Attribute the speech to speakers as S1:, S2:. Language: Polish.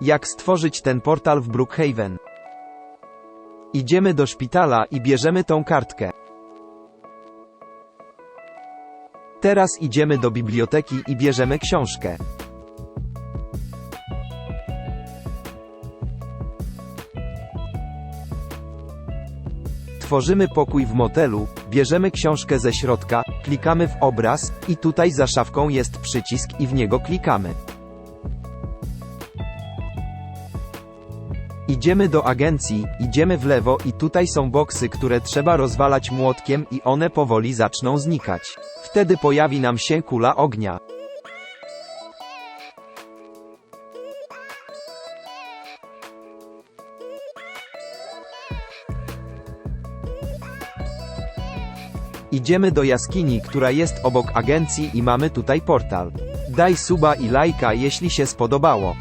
S1: Jak stworzyć ten portal w Brookhaven? Idziemy do szpitala i bierzemy tą kartkę. Teraz idziemy do biblioteki i bierzemy książkę. Tworzymy pokój w motelu, bierzemy książkę ze środka, klikamy w obraz, i tutaj za szafką jest przycisk i w niego klikamy. Idziemy do agencji, idziemy w lewo i tutaj są boksy, które trzeba rozwalać młotkiem i one powoli zaczną znikać. Wtedy pojawi nam się kula ognia. Idziemy do jaskini, która jest obok agencji i mamy tutaj portal. Daj suba i lajka jeśli się spodobało.